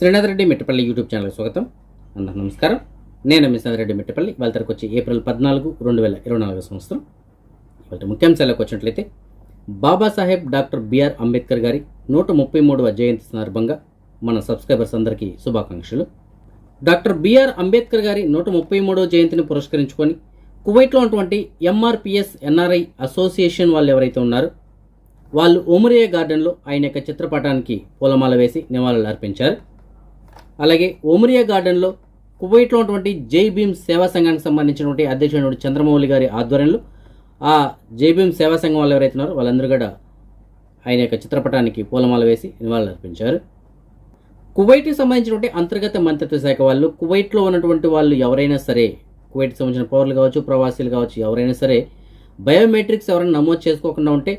Srinath Reddy Mittapalli YouTube ఛానల్కి స్వాగతం. అందరూ నమస్కారం. నేను మిశ్రీనాథ్ రెడ్డి మిట్టపల్లి. వాళ్ళ తరకు వచ్చి ఏప్రిల్ పద్నాలుగు రెండు వేల ఇరవై నాలుగు సంవత్సరం. వాళ్ళ ముఖ్యాంశాలకు వచ్చినట్లయితే బాబాసాహెబ్ డాక్టర్ బిఆర్ అంబేద్కర్ గారి నూట ముప్పై మూడవ జయంతి సందర్భంగా మన సబ్స్క్రైబర్స్ అందరికీ శుభాకాంక్షలు. డాక్టర్ బిఆర్ అంబేద్కర్ గారి నూట ముప్పై మూడవ జయంతిని పురస్కరించుకొని కువైట్లో ఉన్నటువంటి ఎంఆర్పిఎస్ ఎన్ఆర్ఐ అసోసియేషన్ వాళ్ళు ఎవరైతే ఉన్నారో వాళ్ళు ఓమరియా గార్డెన్లో ఆయన యొక్క చిత్రపటానికి పూలమాల వేసి నివాళులు అర్పించారు. అలాగే ఓమరియా గార్డెన్లో కువైట్లో ఉన్నటువంటి జై భీమ్ సేవా సంఘానికి సంబంధించినటువంటి అధ్యక్షుడు చంద్రమౌళి గారి ఆధ్వర్యంలో ఆ జై భీమ్ సేవా సంఘం వాళ్ళు ఎవరైతే ఉన్నారో వాళ్ళందరూ కూడా ఆయన యొక్క చిత్రపటానికి పూలమాల వేసి నివాళులు అర్పించారు కువైట్కి సంబంధించినటువంటి అంతర్గత మంత్రిత్వ శాఖ వాళ్ళు కువైట్లో ఉన్నటువంటి వాళ్ళు ఎవరైనా సరే కువైట్కి సంబంధించిన పౌరులు కావచ్చు ప్రవాసీలు కావచ్చు ఎవరైనా సరే బయోమెట్రిక్స్ ఎవరైనా నమోదు చేసుకోకుండా ఉంటే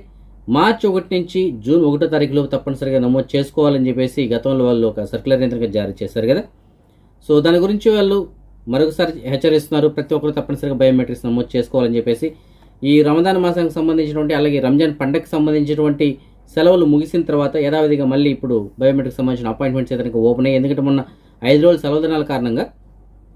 మార్చి ఒకటి నుంచి జూన్ ఒకటో తారీఖులో తప్పనిసరిగా నమోదు చేసుకోవాలని చెప్పేసి గతంలో వాళ్ళు ఒక సర్క్యులర్ యంత్రంగా జారీ చేశారు కదా. సో దాని గురించి వాళ్ళు మరొకసారి హెచ్చరిస్తున్నారు. ప్రతి ఒక్కరు తప్పనిసరిగా బయోమెట్రిక్స్ నమోదు చేసుకోవాలని చెప్పేసి. ఈ రమదాన్ మాసానికి సంబంధించినటువంటి అలాగే రంజాన్ పండగకి సంబంధించినటువంటి సెలవులు ముగిసిన తర్వాత యథావిధిగా మళ్ళీ ఇప్పుడు బయోమెట్రిక్ సంబంధించిన అపాయింట్మెంట్స్ ఏదైనా ఓపెన్ అయ్యి ఎందుకంటే మొన్న ఐదు రోజుల సెలవు దినాల కారణంగా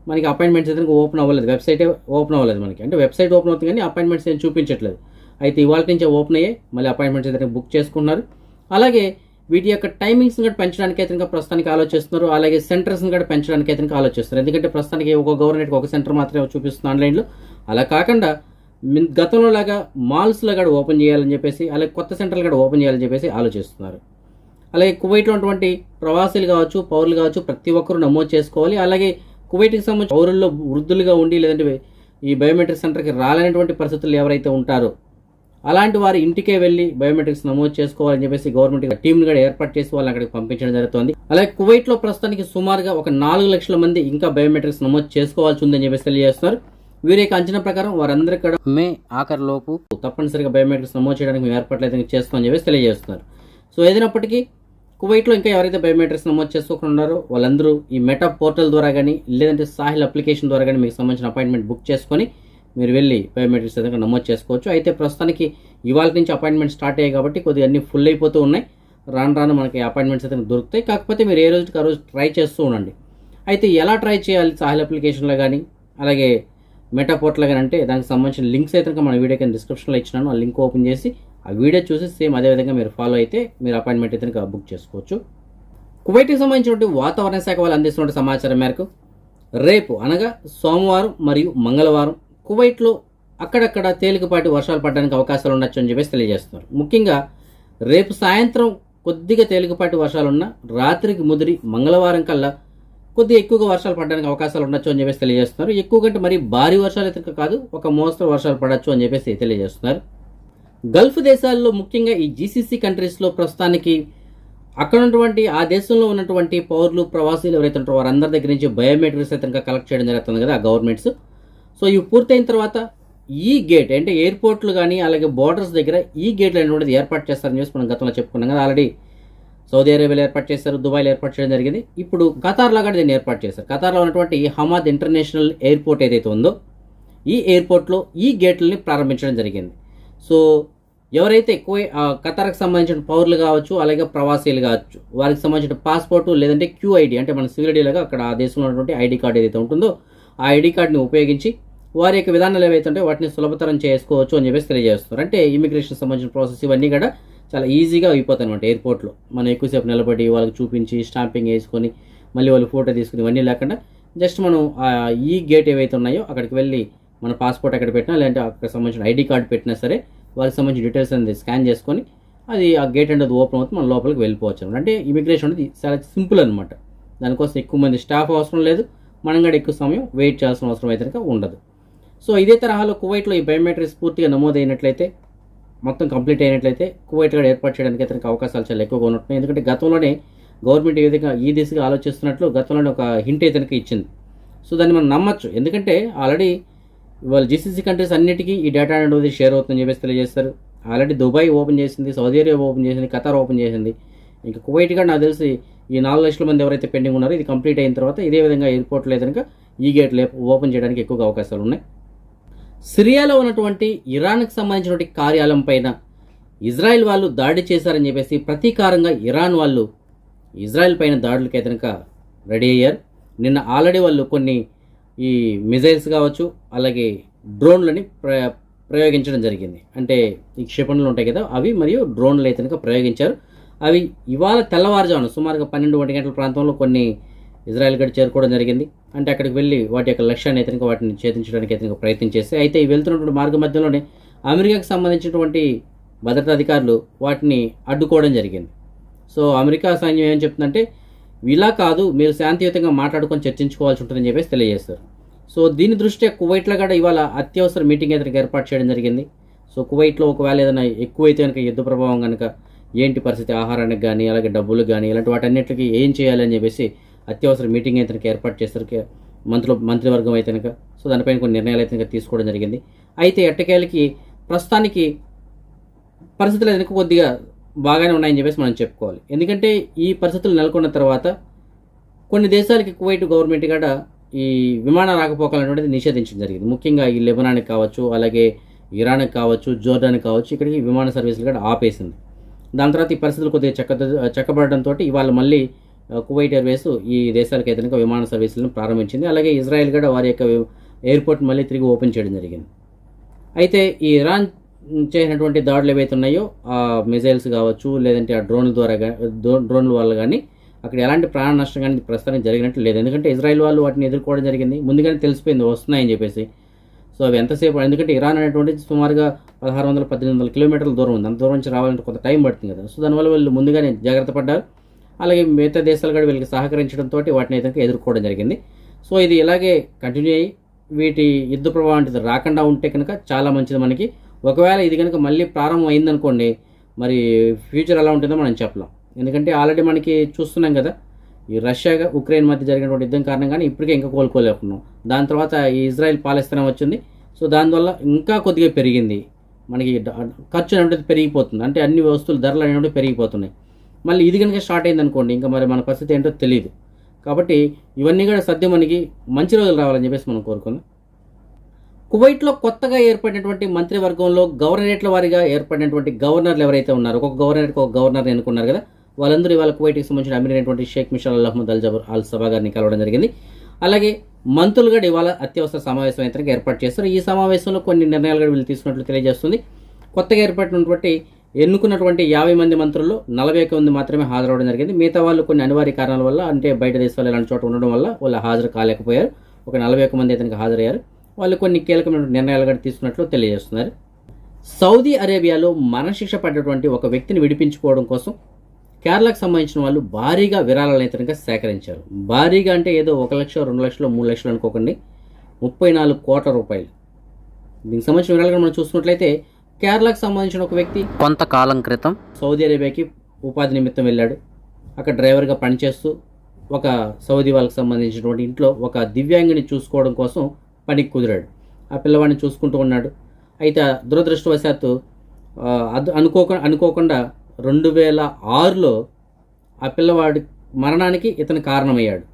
మనకి అపాయింట్మెంట్స్ ఏదైనా ఓపెన్ అవ్వలేదు. వెబ్సైటే ఓపెన్ అవ్వలేదు మనకి. అంటే వెబ్సైట్ ఓపెన్ అవుతుంది కానీ అపాయింట్మెంట్స్ ఏం చూపించట్లేదు. అయితే ఇవాళ నుంచే ఓపెన్ అయ్యాయి మళ్ళీ అపాయింట్మెంట్స్ ఏదైనా బుక్ చేసుకున్నారు. అలాగే వీటి యొక్క టైమింగ్స్ని కూడా పెంచడానికి అయితే ఇంకా ప్రస్తుతానికి ఆలోచిస్తున్నారు. అలాగే సెంటర్స్ని కూడా పెంచడానికి అయితే ఇంకా ఆలోచిస్తున్నారు. ఎందుకంటే ప్రస్తుతానికి ఒక గవర్నమెంట్కి ఒక సెంటర్ మాత్రమే చూపిస్తుంది ఆన్లైన్లో. అలా కాకుండా మిన్- గతంలో లాగా మాల్స్లో కూడా ఓపెన్ చేయాలని చెప్పేసి అలాగే కొత్త సెంటర్లు కూడా ఓపెన్ చేయాలని చెప్పేసి ఆలోచిస్తున్నారు. అలాగే కువైట్లో ఉన్నటువంటి ప్రవాసీలు కావచ్చు పౌరులు కావచ్చు ప్రతి ఒక్కరూ నమోదు చేసుకోవాలి. అలాగే కువైట్కి సంబంధించిన పౌరుల్లో వృద్ధులుగా ఉండి లేదంటే ఈ బయోమెట్రిక్ సెంటర్కి రాలేనటువంటి పరిస్థితులు ఎవరైతే ఉంటారో అలాంటి వారి ఇంటికే వెళ్ళి బయోమెట్రిక్స్ నమోదు చేసుకోవాలని చెప్పేసి గవర్నమెంట్ టీమ్ కూడా ఏర్పాటు చేసి వాళ్ళని అక్కడికి పంపించడం జరుగుతుంది. అలాగే కువైట్లో ప్రస్తుతానికి సుమారుగా ఒక నాలుగు లక్షల మంది ఇంకా బయోమెట్రిక్స్ నమోదు చేసుకోవాల్సి ఉందని చెప్పేసి తెలియజేస్తున్నారు. వీరి యొక్క అంచనా ప్రకారం వారందరూ కూడా మే ఆఖరిలోపు తప్పనిసరిగా బయోమెట్రిక్స్ నమోదు చేయడానికి మేము ఏర్పాట్లు అయితే చేస్తామని చెప్పేసి తెలియజేస్తున్నారు. సో ఏదైనప్పటికీ కువైట్లో ఇంకా ఎవరైతే బయోమెట్రిక్స్ నమోదు చేసుకోకుండా ఉన్నారో వాళ్ళందరూ ఈ మెటా పోర్టల్ ద్వారా కానీ లేదంటే సాహిల్ అప్లికేషన్ ద్వారా కానీ మీకు సంబంధించిన అపాయింట్మెంట్ బుక్ చేసుకొని మీరు వెళ్ళి బయోమెట్రిక్స్ ఏదైనా నమోదు చేసుకోవచ్చు. అయితే ప్రస్తుతానికి ఇవాళ నుంచి అపాయింట్మెంట్ స్టార్ట్ అయ్యాయి కాబట్టి కొద్దిగా అన్ని ఫుల్ అయిపోతూ ఉన్నాయి. రాను రాను మనకి అపాయింట్మెంట్స్ అయితే దొరుకుతాయి. కాకపోతే మీరు ఏ రోజుకి ఆ రోజు ట్రై చేస్తూ ఉండండి. అయితే ఎలా ట్రై చేయాలి సాహిల్ అప్లికేషన్లో కానీ అలాగే మెటాపోర్ట్లో కానీ అంటే దానికి సంబంధించిన లింక్స్ అయితే మన వీడియో కింద డిస్క్రిప్షన్లో ఇచ్చినాను. ఆ లింక్ ఓపెన్ చేసి ఆ వీడియో చూసి సేమ్ అదే విధంగా మీరు ఫాలో అయితే మీరు అపాయింట్మెంట్ అయితే బుక్ చేసుకోవచ్చు. కువైట్కి సంబంధించినటువంటి వాతావరణ శాఖ వాళ్ళు అందిస్తున్న సమాచారం మేరకు రేపు అనగా సోమవారం మరియు మంగళవారం కువైట్లో అక్కడక్కడ తేలికపాటి వర్షాలు పడడానికి అవకాశాలు ఉండొచ్చు అని చెప్పేసి తెలియజేస్తున్నారు. ముఖ్యంగా రేపు సాయంత్రం కొద్దిగా తేలికపాటి వర్షాలున్న రాత్రికి ముదిరి మంగళవారం కల్లా కొద్దిగా ఎక్కువగా వర్షాలు పడడానికి అవకాశాలు ఉండొచ్చు అని చెప్పేసి తెలియజేస్తున్నారు. ఎక్కువ కంటే మరి భారీ వర్షాలు అయితే కాదు ఒక మోస్తరు వర్షాలు పడవచ్చు అని చెప్పేసి తెలియజేస్తున్నారు. గల్ఫ్ దేశాల్లో ముఖ్యంగా ఈ జీసీసీ కంట్రీస్లో ప్రస్తుతానికి అక్కడ ఉన్నటువంటి ఆ దేశంలో ఉన్నటువంటి పౌరులు ప్రవాసీలు ఎవరైతే ఉంటారో వారందరి దగ్గర నుంచి బయోమెట్రిక్స్ అయితే కలెక్ట్ చేయడం జరుగుతుంది కదా ఆ గవర్నమెంట్స్. సో ఇవి పూర్తయిన తర్వాత ఈ గేట్ అంటే ఎయిర్పోర్ట్లు కానీ అలాగే బార్డర్స్ దగ్గర ఈ గేట్లు అనేటువంటిది ఏర్పాటు చేస్తారని చెప్పి మనం గతంలో చెప్పుకున్నాం కదా ఆల్రెడీ సౌదీ అరేబియాలో ఏర్పాటు చేశారు దుబాయ్లో ఏర్పాటు చేయడం జరిగింది. ఇప్పుడు ఖతార్లో కూడా దీన్ని ఏర్పాటు చేశారు. ఖతార్లో ఉన్నటువంటి హమాద్ ఇంటర్నేషనల్ ఎయిర్పోర్ట్ ఏదైతే ఉందో ఈ ఎయిర్పోర్ట్లో ఈ గేట్లని ప్రారంభించడం జరిగింది. సో ఎవరైతే ఎక్కువ ఆ, ఖతార్కి సంబంధించిన పౌరులు కావచ్చు అలాగే ప్రవాసీలు కావచ్చు వారికి సంబంధించిన పాస్పోర్టు లేదంటే క్యూఐడి అంటే మన సివిల్ లాగా అక్కడ ఆ దేశంలో ఉన్నటువంటి ఐడి కార్డు ఏదైతే ఉంటుందో ఆ ఐడి కార్డుని ఉపయోగించి వారి యొక్క విధానాలు ఏవైతే ఉంటాయో వాటిని సులభతరం చేసుకోవచ్చు అని చెప్పేసి తెలియజేస్తున్నారు. అంటే ఇమిగ్రేషన్ సంబంధించిన ప్రాసెస్ ఇవన్నీ కూడా చాలా ఈజీగా అయిపోతాయి అనమాట ఎయిర్పోర్ట్లో మనం ఎక్కువసేపు నిలబడి వాళ్ళకి చూపించి స్టాంపింగ్ వేసుకొని మళ్ళీ వాళ్ళు ఫోటో తీసుకుని ఇవన్నీ లేకుండా జస్ట్ మనం ఈ గేట్ ఏవైతే ఉన్నాయో అక్కడికి వెళ్ళి మన పాస్పోర్ట్ అక్కడ పెట్టినా లేదంటే అక్కడ సంబంధించిన ఐడి కార్డు పెట్టినా సరే వారికి సంబంధించిన డీటెయిల్స్ అనేది స్కాన్ చేసుకొని అది ఆ గేట్ అనేది ఓపెన్ అవుతుంది మన లోపలికి వెళ్ళిపోవచ్చు అనమాట అంటే ఇమిగ్రేషన్ అనేది చాలా సింపుల్ అనమాట దానికోసం ఎక్కువ మంది స్టాఫ్ అవసరం లేదు. మనం కూడా ఎక్కువ సమయం వెయిట్ చేయాల్సిన అవసరం అయితే ఉండదు. సో ఇదే తరహాలో కువైట్లో ఈ బయోమెట్రిక్స్ పూర్తిగా నమోదైనట్లయితే మొత్తం కంప్లీట్ అయినట్లయితే కువైట్ కూడా ఏర్పాటు చేయడానికి అతనికి అవకాశాలు చాలా ఎక్కువగా ఉంటున్నాయి. ఎందుకంటే గతంలోనే గవర్నమెంట్ ఏ విధంగా ఈ దిశగా ఆలోచిస్తున్నట్లు గతంలోనే ఒక హింట్ అయితే ఇచ్చింది. సో దాన్ని మనం నమ్మచ్చు. ఎందుకంటే ఆల్రెడీ వాళ్ళు జీసీసీ కంట్రీస్ అన్నిటికీ ఈ డేటా అనేది షేర్ అవుతుందని చెప్పేసి తెలియజేస్తారు. ఆల్రెడీ దుబాయ్ ఓపెన్ చేసింది సౌదీ అరేబియా ఓపెన్ చేసింది ఖతార్ ఓపెన్ చేసింది. ఇంకా కువైట్ కూడా నాకు తెలిసి ఈ నాలుగు లక్షల మంది ఎవరైతే పెండింగ్ ఉన్నారో ఇది కంప్లీట్ అయిన తర్వాత ఇదే విధంగా ఎయిర్పోర్ట్ లేదు కనుక ఈ గేట్ ఓపెన్ చేయడానికి ఎక్కువగా అవకాశాలు ఉన్నాయి. సిరియాలో ఉన్నటువంటి ఇరాన్కు సంబంధించినటువంటి కార్యాలయం పైన ఇజ్రాయెల్ వాళ్ళు దాడి చేశారని చెప్పేసి ప్రతీకారంగా ఇరాన్ వాళ్ళు ఇజ్రాయెల్ పైన దాడులకి కనుక రెడీ అయ్యారు. నిన్న ఆల్రెడీ వాళ్ళు కొన్ని ఈ మిజైల్స్ కావచ్చు అలాగే డ్రోన్లని ప్ర ప్రయోగించడం జరిగింది. అంటే ఈ క్షిపణులు ఉంటాయి కదా అవి మరియు డ్రోన్లు అయితే కనుక ప్రయోగించారు. అవి ఇవాళ తెల్లవారుజామున సుమారుగా పన్నెండు ఒంటి గంటల ప్రాంతంలో కొన్ని ఇజ్రాయెల్ గడి చేరుకోవడం జరిగింది. అంటే అక్కడికి వెళ్ళి వాటి యొక్క లక్ష్యాన్ని అయితే వాటిని ఛేదించడానికి అయితే ప్రయత్నం చేస్తే అయితే ఈ వెళ్తున్నటువంటి మార్గ మధ్యలోనే అమెరికాకు సంబంధించినటువంటి భద్రతా అధికారులు వాటిని అడ్డుకోవడం జరిగింది. సో అమెరికా సైన్యం ఏం చెప్తుందంటే ఇలా కాదు మీరు శాంతియుతంగా మాట్లాడుకొని చర్చించుకోవాల్సి ఉంటుందని చెప్పేసి తెలియజేస్తారు. సో దీని దృష్ట్యా కువైట్లో కూడా ఇవాళ అత్యవసర మీటింగ్ అయితే ఏర్పాటు చేయడం జరిగింది. సో కువైట్లో ఒకవేళ ఏదైనా ఎక్కువైతే కనుక యుద్ధ ప్రభావం కనుక ఏంటి పరిస్థితి? ఆహారానికి కానీ అలాగే డబ్బులు కానీ ఇలాంటి వాటన్నిటికీ ఏం చేయాలని చెప్పేసి అత్యవసర మీటింగ్ అయితే ఏర్పాటు చేస్తారు మంత్రులు మంత్రివర్గం అయితే కనుక సో దానిపైన కొన్ని నిర్ణయాలు అయితే తీసుకోవడం జరిగింది. అయితే ఎట్టకేలకి ప్రస్తుతానికి పరిస్థితులు వెనక కొద్దిగా బాగానే ఉన్నాయని చెప్పేసి మనం చెప్పుకోవాలి. ఎందుకంటే ఈ పరిస్థితులు నెలకొన్న తర్వాత కొన్ని దేశాలకి కువైట్ గవర్నమెంట్ కూడా ఈ విమాన రాకపోకలనేటువంటిది నిషేధించడం జరిగింది. ముఖ్యంగా ఈ లెబనాన్కి కావచ్చు అలాగే ఇరాన్కి కావచ్చు జోర్డాన్కి కావచ్చు ఇక్కడికి విమాన సర్వీసులు కూడా ఆపేసింది. దాని తర్వాత ఈ పరిస్థితులు కొద్దిగా చక్క చక్కబడడంతో ఇవాళ మళ్ళీ కువైట్ ఎయిర్వేస్ ఈ దేశాలకు అయితే విమాన సర్వీసులను ప్రారంభించింది. అలాగే ఇజ్రాయెల్ కూడా వారి యొక్క ఎయిర్పోర్ట్ మళ్ళీ తిరిగి ఓపెన్ చేయడం జరిగింది. అయితే ఈ ఇరాన్ చేసినటువంటి దాడులు ఏవైతే ఉన్నాయో ఆ మిజైల్స్ కావచ్చు లేదంటే ఆ డ్రోన్ల ద్వారా డ్రోన్ల వల్ల కానీ అక్కడ ఎలాంటి ప్రాణ నష్టం కానీ ప్రస్తుతానికి జరిగినట్లు లేదు. ఎందుకంటే ఇజ్రాయెల్ వాళ్ళు వాటిని ఎదుర్కోవడం జరిగింది. ముందుగానే తెలిసిపోయింది వస్తున్నాయని చెప్పేసి. సో అవి ఎంతసేపు ఎందుకంటే ఇరాన్ అనేటువంటిది సుమారుగా పదహారు వందల పద్దెనిమిది వందల కిలోమీటర్ల దూరం ఉంది. అంత దూరం నుంచి రావాలంటే కొంత టైం పడుతుంది కదా. సో దానివల్ల వీళ్ళు ముందుగానే జాగ్రత్త పడ్డారు. అలాగే మిగతా దేశాలు కూడా వీళ్ళకి సహకరించడంతో వాటిని అయితే ఎదుర్కోవడం జరిగింది. సో ఇది ఇలాగే కంటిన్యూ అయ్యి వీటి యుద్ధ ప్రభావం రాకుండా ఉంటే కనుక చాలా మంచిది మనకి. ఒకవేళ ఇది కనుక మళ్ళీ ప్రారంభం అయిందనుకోండి మరి ఫ్యూచర్ ఎలా ఉంటుందో మనం చెప్పలేం. ఎందుకంటే ఆల్రెడీ మనకి చూస్తున్నాం కదా ఈ రష్యాగా ఉక్రెయిన్ మధ్య జరిగినటువంటి యుద్ధం కారణంగానే ఇప్పటికే ఇంకా కోలుకోలేకున్నాం. దాని తర్వాత ఈ ఇజ్రాయెల్ పాలస్తీనా వచ్చింది. సో దానివల్ల ఇంకా కొద్దిగా పెరిగింది. మనకి ఖర్చు అనేటువంటిది పెరిగిపోతుంది. అంటే అన్ని వస్తువులు ధరలు అనేవి పెరిగిపోతున్నాయి. మళ్ళీ ఇది కనుక స్టార్ట్ అయింది అనుకోండి ఇంకా మరి మన పరిస్థితి ఏంటో తెలియదు కాబట్టి ఇవన్నీ కూడా సద్యం మనకి మంచి రోజులు రావాలని చెప్పేసి మనం కోరుకుందాం. కువైట్లో కొత్తగా ఏర్పడినటువంటి మంత్రివర్గంలో గవర్నరేట్ల వారిగా ఏర్పడినటువంటి గవర్నర్లు ఎవరైతే ఉన్నారో ఒక్కొక్క గవర్నర్కి ఒక గవర్నర్ ఎన్నుకున్నారు కదా వాళ్ళందరూ ఇవాళ కువైట్కి సంబంధించిన అమీర్ అయినటువంటి Sheikh Mishal Al Ahmad Al Jaber Al Sabah గారిని కలవడం జరిగింది. అలాగే మంత్రులు కూడా ఇవాళ అత్యవసర సమావేశం అయితే ఏర్పాటు చేస్తారు. ఈ సమావేశంలో కొన్ని నిర్ణయాలు కూడా వీళ్ళు తీసుకున్నట్లు తెలియజేస్తుంది. కొత్తగా ఏర్పడినటువంటి ఎన్నుకున్నటువంటి యాభై మంది మంత్రుల్లో నలభై ఒక్క మంది మాత్రమే హాజరవడం జరిగింది. మిగతా వాళ్ళు కొన్ని అనివార్య కారణాల వల్ల అంటే బయట దేశాలు ఇలాంటి చోట ఉండడం వల్ల వాళ్ళు హాజరు కాలేకపోయారు. ఒక నలభై ఒక్క మంది అతనికి హాజరయ్యారు. వాళ్ళు కొన్ని కీలకమైన నిర్ణయాలు కూడా తీసుకున్నట్లు తెలియజేస్తున్నారు. సౌదీ అరేబియాలో మరణశిక్ష పడ్డటువంటి ఒక వ్యక్తిని విడిపించుకోవడం కోసం కేరళకు సంబంధించిన వాళ్ళు భారీగా విరాళాలను ఇతనిగా సేకరించారు. భారీగా అంటే ఏదో ఒక లక్ష రెండు లక్షలు మూడు లక్షలు అనుకోకండి. ముప్పై నాలుగు కోట్ల రూపాయలు. దీనికి సంబంధించిన వివరాలు మనం చూసుకున్నట్లయితే కేరళకు సంబంధించిన ఒక వ్యక్తి కొంతకాలం క్రితం సౌదీ అరేబియాకి ఉపాధి నిమిత్తం వెళ్ళాడు. అక్కడ డ్రైవర్గా పనిచేస్తూ ఒక సౌదీ వాళ్ళకి సంబంధించినటువంటి ఇంట్లో ఒక దివ్యాంగిని చూసుకోవడం కోసం పనికి కుదిరాడు. ఆ పిల్లవాడిని చూసుకుంటూ ఉన్నాడు. అయితే దురదృష్టవశాత్తు అనుకోక అనుకోకుండా రెండు వేల ఆరులో ఆ పిల్లవాడి మరణానికి ఇతను కారణమయ్యాడు.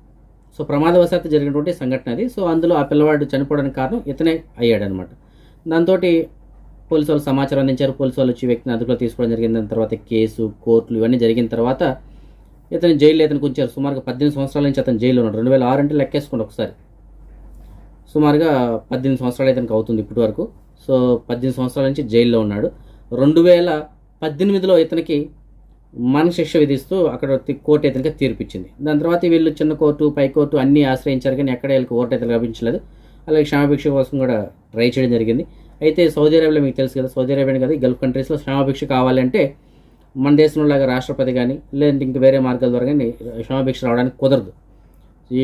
సో ప్రమాదవశాత్తు జరిగినటువంటి సంఘటన అది. సో అందులో ఆ పిల్లవాడు చనిపోవడానికి కారణం ఇతనే అయ్యాడు అనమాట దాంతో పోలీసు వాళ్ళు సమాచారం అందించారు. పోలీసు వాళ్ళు వచ్చి వ్యక్తిని అదుపులో తీసుకోవడం జరిగింది. దాని తర్వాత కేసు కోర్టులు ఇవన్నీ జరిగిన తర్వాత ఇతను జైల్లో ఇతను ఉంచారు. సుమారుగా పద్దెనిమిది సంవత్సరాల నుంచి అతను జైల్లో ఉన్నాడు. రెండు వేల ఆరు అంటే లెక్కేసుకోండి ఒకసారి. సుమారుగా పద్దెనిమిది సంవత్సరాలు ఇతనికి అవుతుంది ఇప్పటి వరకు. సో పద్దెనిమిది సంవత్సరాల నుంచి జైల్లో ఉన్నాడు. రెండు వేల పద్దెనిమిదిలో ఇతనికి మరణశిక్ష విధిస్తూ అక్కడ కోర్టు ఇతనికి తీర్పిచ్చింది. దాని తర్వాత వీళ్ళు చిన్న కోర్టు పై కోర్టు అన్నీ ఆశ్రయించారు కానీ ఎక్కడ వీళ్ళకి ఓటు అయితే లభించలేదు. అలాగే క్షమాభిక్ష కోసం కూడా ట్రై చేయడం జరిగింది. అయితే సౌదీ అరేబియాలో మీకు తెలుసు కదా సౌదీ అరేబియా కదా ఈ గల్ఫ్ కంట్రీస్లో క్షమాభిక్ష కావాలంటే మన దేశంలో లాగా రాష్ట్రపతి కానీ లేదంటే ఇంక వేరే మార్గాల ద్వారా కానీ క్షమాభిక్ష రావడానికి కుదరదు.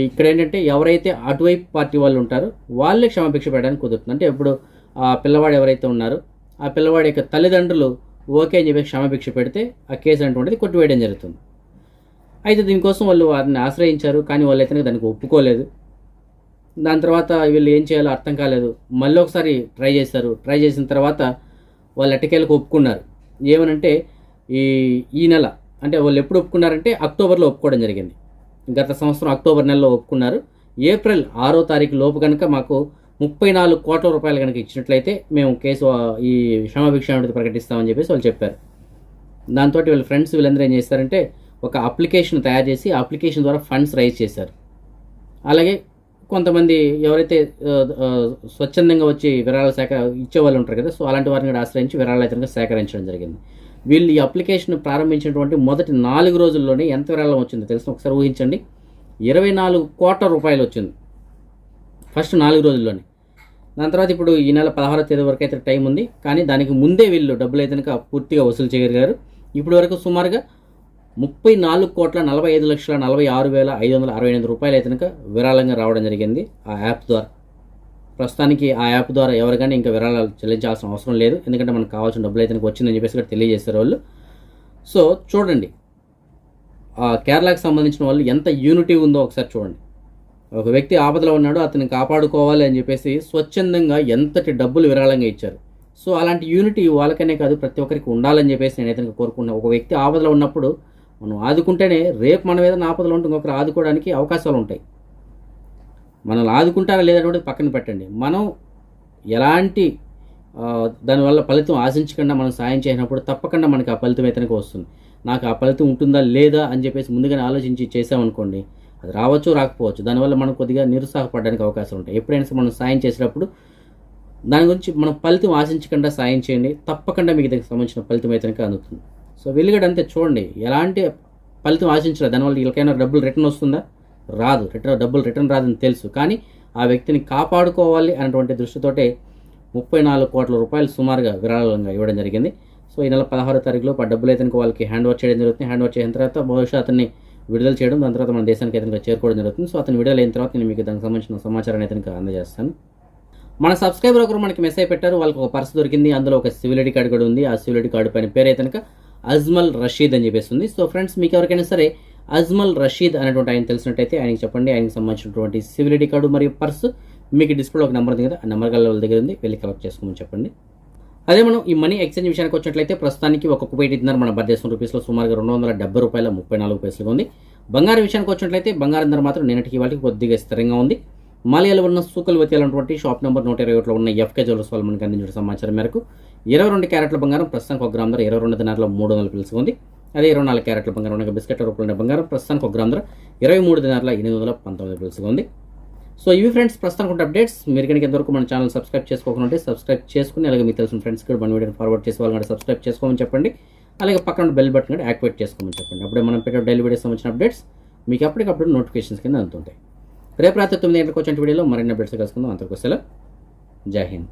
ఇక్కడ ఏంటంటే ఎవరైతే అటువైపు పార్టీ వాళ్ళు ఉంటారో వాళ్ళే క్షమాభిక్ష పెట్టడానికి కుదురుతుంది. అంటే ఇప్పుడు ఆ పిల్లవాడు ఎవరైతే ఉన్నారో ఆ పిల్లవాడి యొక్క తల్లిదండ్రులు ఓకే అని చెప్పి క్షమాభిక్ష పెడితే ఆ కేసు అనేటువంటిది కొట్టివేయడం జరుగుతుంది. అయితే దీనికోసం వాళ్ళు వారిని ఆశ్రయించారు కానీ వాళ్ళు అయితే దానికి ఒప్పుకోలేదు. దాని తర్వాత వీళ్ళు ఏం చేయాలో అర్థం కాలేదు. మళ్ళీ ఒకసారి ట్రై చేశారు. ట్రై చేసిన తర్వాత వాళ్ళు ఎట్టకేలకు ఒప్పుకున్నారు. ఏమనంటే ఈ ఈ నెల అంటే వాళ్ళు ఎప్పుడు ఒప్పుకున్నారంటే అక్టోబర్లో ఒప్పుకోవడం జరిగింది. గత సంవత్సరం అక్టోబర్ నెలలో ఒప్పుకున్నారు. ఏప్రిల్ ఆరో తారీఖు లోపు కనుక మాకు ముప్పై నాలుగు కోట్ల రూపాయలు కనుక ఇచ్చినట్లయితే మేము కేసు ఈ క్షమాభిక్ష ప్రకటిస్తామని చెప్పేసి వాళ్ళు చెప్పారు. దాంతో వీళ్ళ ఫ్రెండ్స్ వీళ్ళందరూ ఏం చేస్తారంటే ఒక అప్లికేషన్ తయారు చేసి ఆ అప్లికేషన్ ద్వారా ఫండ్స్ రైజ్ చేశారు. అలాగే కొంతమంది ఎవరైతే స్వచ్ఛందంగా వచ్చి విరాళాలు సేకర ఇచ్చే వాళ్ళు ఉంటారు కదా సో అలాంటి వారిని కూడా ఆశ్రయించి విరాళాలు అయితే సేకరించడం జరిగింది. వీళ్ళు ఈ అప్లికేషన్ ప్రారంభించినటువంటి మొదటి నాలుగు రోజుల్లోనే ఎంత విరాళం వచ్చిందో తెలుసు? ఒకసారి ఊహించండి. ఇరవై నాలుగు కోట్ల రూపాయలు వచ్చింది. ఫస్ట్ నాలుగు రోజుల్లోనే. దాని తర్వాత ఇప్పుడు ఈ నెల పదహారో తేదీ వరకు అయితే టైం ఉంది. కానీ దానికి ముందే వీళ్ళు డబ్బులు అయితే పూర్తిగా వసూలు చేయగలిగారు. ఇప్పటి వరకు సుమారుగా ముప్పై నాలుగు కోట్ల నలభై ఐదు లక్షల నలభై ఆరు వేల ఐదు వందల అరవై ఎనిమిది రూపాయలు అయితే కనుక విరాళంగా రావడం జరిగింది ఆ యాప్ ద్వారా. ప్రస్తుతానికి ఆ యాప్ ద్వారా ఎవరికైనా ఇంకా విరాళాలు చెల్లించాల్సిన అవసరం లేదు. ఎందుకంటే మనకు కావాల్సిన డబ్బులు అయితే వచ్చిందని చెప్పేసి కూడా తెలియజేశారు వాళ్ళు. సో చూడండి. ఆ కేరళకు సంబంధించిన వాళ్ళు ఎంత యూనిటీ ఉందో ఒకసారి చూడండి. ఒక వ్యక్తి ఆపదలో ఉన్నాడు అతన్ని కాపాడుకోవాలి అని చెప్పేసి స్వచ్ఛందంగా ఎంతటి డబ్బులు విరాళంగా ఇచ్చారు. సో అలాంటి యూనిటీ వాళ్ళకనే కాదు ప్రతి ఒక్కరికి ఉండాలని చెప్పేసి నేను అయితే కోరుకున్నాను ఒక వ్యక్తి ఆపదలో ఉన్నప్పుడు మనం ఆదుకుంటేనే రేపు మన మీద ఆపదలో ఉంటే ఇంకొకరు ఆదుకోవడానికి అవకాశాలు ఉంటాయి. మనల్ని ఆదుకుంటారా లేదనేది పక్కన పెట్టండి. మనం ఎలాంటి దానివల్ల ఫలితం ఆశించకుండా మనం సాయం చేసినప్పుడు తప్పకుండా మనకి ఆ ఫలితం అయితే వస్తుంది. నాకు ఆ ఫలితం ఉంటుందా లేదా అని చెప్పేసి ముందుగానే ఆలోచించి చేసామనుకోండి అది రావచ్చు రాకపోవచ్చు. దానివల్ల మనం కొద్దిగా నిరుత్సాహపడడానికి అవకాశం ఉంటాయి. ఎప్పుడైనా సరే మనం సాయం చేసినప్పుడు దాని గురించి మనం ఫలితం ఆశించకుండా సాయం చేయండి. తప్పకుండా మీకు దానికి సంబంధించిన ఫలితం అయితే అందుతుంది. సో వెలుగడ అంతే చూడండి ఎలాంటి ఫలితం ఆశించలేదు. దానివల్ల వీళ్ళకైనా డబ్బులు రిటర్న్ వస్తుందా? రాదు. రిటర్న్ డబ్బులు రిటర్న్ రాదని తెలుసు. కానీ ఆ వ్యక్తిని కాపాడుకోవాలి అనేటువంటి దృష్టితోటే ముప్పై నాలుగు కోట్ల రూపాయలు సుమారుగా విరాళంగా ఇవ్వడం జరిగింది. సో ఈ నెల పదహారో తారీఖులో ఆ డబ్బులు అయితే వాళ్ళకి హ్యాండ్ ఓవర్ చేయడం జరుగుతుంది. హ్యాండ్ ఓవర్ చేసిన తర్వాత బహుశా అతన్ని విడుదల చేయడం దాని తర్వాత మన దేశానికి అయితే చేరుకోవడం జరుగుతుంది. సో అతను విడుదల అయిన తర్వాత నేను మీకు దానికి సంబంధించిన సమాచారాన్ని అయితే అందజేస్తాను. మన సబ్స్క్రైబర్ ఒకరు మనకి మెసేజ్ పెట్టారు. వాళ్ళకి ఒక పర్స్ దొరికింది. అందులో ఒక సివిల్ ఐడి కార్డు కూడా ఉంది. ఆ సివిల్ ఐడి కార్డు పైన పేరు అయితే అజ్మల్ రషీద్ అని చెప్పేసి ఉంది సో ఫ్రెండ్స్ మీకు ఎవరికైనా సరే అజ్మల్ రషీద్ అనేటువంటి ఆయన తెలిసినట్టయితే ఆయనకి చెప్పండి. ఆయనకి సంబంధించినటువంటి సివిల్ ఐడి కార్డు మరియు పర్స్ మీకు డిస్ప్లే ఒక నెంబర్ ఉంది కదా ఆ నెంబర్ గల దగ్గర ఉంది. వెళ్ళి కలెక్ట్ చేసుకోమని చెప్పండి. అదే మనం ఈ మనీ ఎక్స్చేంజ్ విషయానికి వచ్చినట్లయితే ప్రస్తుతానికి ఒక కువైట్ ఇద్దరు మన భారతదేశం రూపీస్లో సుమారుగా రెండు వందల డెబ్బై రూపాయల ముప్పై నాలుగు పైసలుగా ఉంది. బంగారం విషయానికి వచ్చినట్లయితే బంగారం ధర మాత్రం నిన్నటికి వాళ్ళకి కొద్దిగా స్థిరంగా ఉంది. మాలియాలో ఉన్న సూకల్ వచ్చేలాంటి షాప్ నెంబర్ నూట ఇరవై ఒకటిలో ఉన్న ఎఫ్కే జ్యువెలర్స్ వాళ్ళు మనకి అందించిన సమాచారం మేరకు ఇరవై రెండు క్యారెట్ల బంగారం ప్రస్తుతానికి ఒక గ్రామ్ ధర ఇరవై రెండు దినారులో మూడు వందలు పిలుచుకుంది. అదే ఇరవై నాలుగు క్యారెట్ల బంగారం ఉన్న బిస్కెట్ల రూపంలో బంగారం ప్రస్తుతానికి ఒక గ్రామ్ ధర ఇరవై మూడు దినారుల ఎనిమిది వందల పంతొమ్మిది పిలుచుకుంది. సో ఇవి ఫ్రెండ్స్ ప్రస్తుతానికి ఉంటే అప్డేట్స్ మీరు కనుక ఇంతవరకు మన ఛానల్ సబ్స్క్రైబ్ చేసుకోకుండా సబ్స్క్రైబ్ చేసుకుని అలాగే మీకు తెలిసిన ఫ్రెండ్స్ కూడా మన వీడియోని ఫార్వర్డ్ చేసే వాళ్ళు సబ్స్క్రైబ్ చేసుకోమని చెప్పండి. అలాగే పక్కన బెల్ బటన్ కూడా యాక్టివేట్ చేసుకోమని చెప్పండి. అప్పుడే మనం పెట్టే డైలీ వీడియోస్ సంబంధించిన అప్డేట్స్ మీకు అప్పటికప్పుడు నోటిఫికేషన్స్ కింద అందుతుంటాయి. రేపు రాత్రి తొమ్మిది గంటలకు వచ్చే వీడియోలో మరిన్ని అప్డేట్స్ కలుసుకుందాం అంతకు సెలవు. జై హింద్.